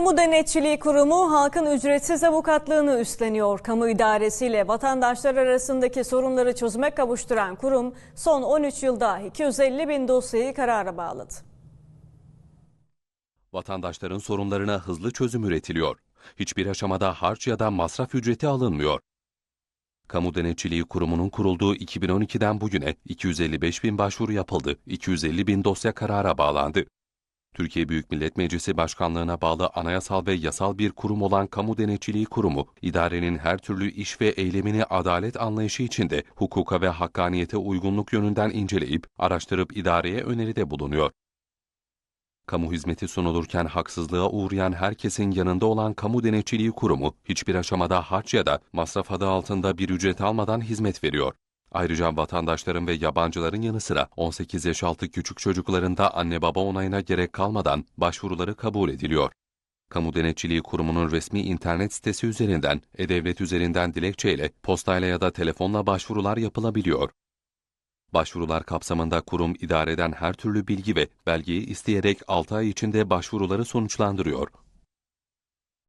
Kamu Denetçiliği Kurumu halkın ücretsiz avukatlığını üstleniyor. Kamu idaresiyle vatandaşlar arasındaki sorunları çözüme kavuşturan kurum son 13 yılda 250 bin dosyayı karara bağladı. Vatandaşların sorunlarına hızlı çözüm üretiliyor. Hiçbir aşamada harç ya da masraf ücreti alınmıyor. Kamu Denetçiliği Kurumu'nun kurulduğu 2012'den bugüne 255 bin başvuru yapıldı, 250 bin dosya karara bağlandı. Türkiye Büyük Millet Meclisi Başkanlığına bağlı anayasal ve yasal bir kurum olan Kamu Denetçiliği Kurumu, idarenin her türlü iş ve eylemini adalet anlayışı içinde hukuka ve hakkaniyete uygunluk yönünden inceleyip, araştırıp idareye öneride bulunuyor. Kamu hizmeti sunulurken haksızlığa uğrayan herkesin yanında olan Kamu Denetçiliği Kurumu, hiçbir aşamada harç ya da masraf adı altında bir ücret almadan hizmet veriyor. Ayrıca vatandaşların ve yabancıların yanı sıra 18 yaş altı küçük çocukların da anne baba onayına gerek kalmadan başvuruları kabul ediliyor. Kamu Denetçiliği Kurumu'nun resmi internet sitesi üzerinden, e-devlet üzerinden dilekçeyle, postayla ya da telefonla başvurular yapılabiliyor. Başvurular kapsamında kurum idareden her türlü bilgi ve belgeyi isteyerek 6 ay içinde başvuruları sonuçlandırıyor.